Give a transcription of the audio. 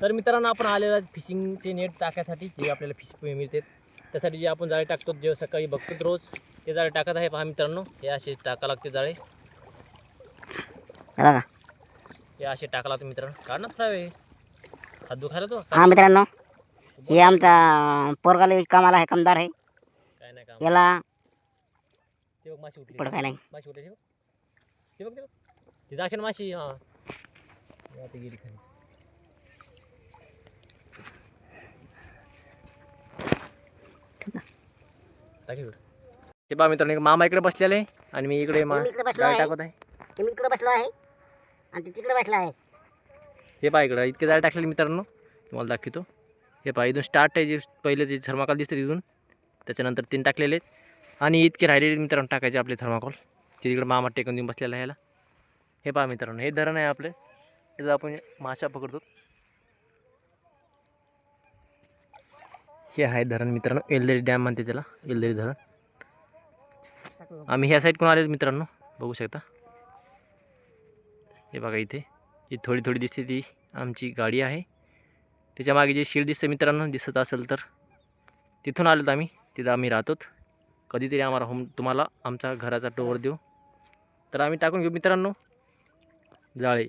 तर मित्रांनो आपण आलेलो आहे फिशिंगचे नेट टाकायसाठी जे आपल्याला फिश मिळते त्यासाठी जे आपण जाळे टाकतो जे सकाळी बघतो रोज ते जाळे टाकत आहे. पहा मित्रांनो हे असे टाका लागते जाळे. हे असे टाका लागते मित्रांनो. काढ ना थोडा वेळ. हात दुखायला तो हा मित्रांनो हे आमचा पोरगाला कामाला आहे कमदार आहे. काय नाही काम. याला ते बघ माशी उठली. काय नाही. माशी उठली. ते बघ. ते बघ. दाखल माशी. हां. गेली खाली. हे पहा मित्रांनो मामा इकडे बसलेले आहे आणि मी इकडे मा मी इकडे बसलो जाळ आहे. टाकत आहे. ते मी इकडे बसलो आहे. आणि ते तिकडे बसला आहे. हे पहा इकडं इतके जाळे टाकलेले मित्रांनो. तुम्हाला दाखवतो. हे पहा इथून स्टार्ट आहे जे पहिले जे थर्माकॉल दिसते तिथून त्याच्यानंतर तीन टाकलेले आहेत. आणि इतके राहिलेले मित्रांनो टाकायचे आपले थर्माकॉल ते तिकडे मामा टेकून देऊन बसलेला आहे याला हे पहा मित्रांनो हे धरण आहे आपले. त्याचं आपण माशा पकडतो. हे आहे धरण मित्रांनो एलदरी डॅम म्हणते त्याला एलदरी धरण. आम्ही ह्या साईडकडून आले मित्रांनो? बघू शकता. हे बघा इथे जी थोडी थोडी दिसते ती आमची गाडी आहे. त्याच्यामागे जे शीड दिसतं मित्रांनो दिसत असेल तर तिथून आलोत आम्ही तिथं आम्ही राहतो कधीतरी आम्हाला होम तुम्हाला आमच्या घराचा टोवर देऊ. तर आम्ही टाकून घेऊ मित्रांनो. जाळे.